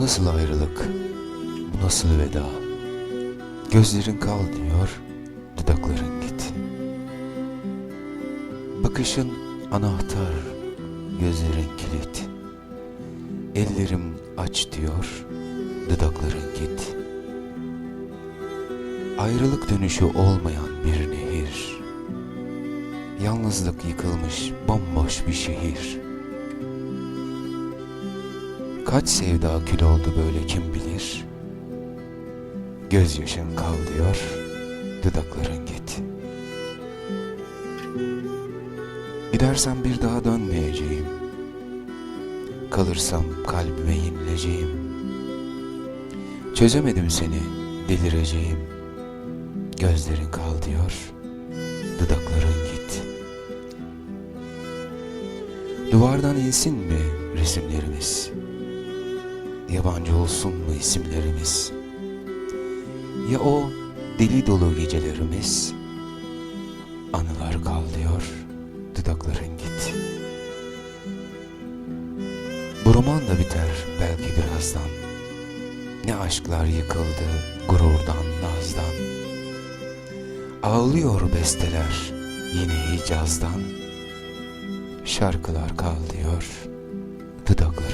nasıl ayrılık? Bu nasıl veda? Gözlerin kal diyor, dudakların git. Bakışın anahtar, gözlerin kilit. Ellerim aç diyor, dudakların git. Ayrılık dönüşü olmayan bir nehir. Yalnızlık yıkılmış bomboş bir şehir. Kaç sevda kül oldu böyle kim bilir. Gözyaşın kal diyor, dudakların git. Gidersen bir daha dönmeyeceğim. Kalırsam kalbime inileceğim. Çözemedim seni, delireceğim. Gözlerin kal diyor, dudakların git. Duvardan insin mi resimlerimiz? Yabancı olsun mu isimlerimiz? Ya o deli dolu gecelerimiz? Anılar kal diyor, dudakların git. Bu roman da biter belki birazdan. Ne aşklar yıkıldı gururdan, nazdan. Ağlıyor besteler yine hicazdan. Şarkılar kal diyor, dudakların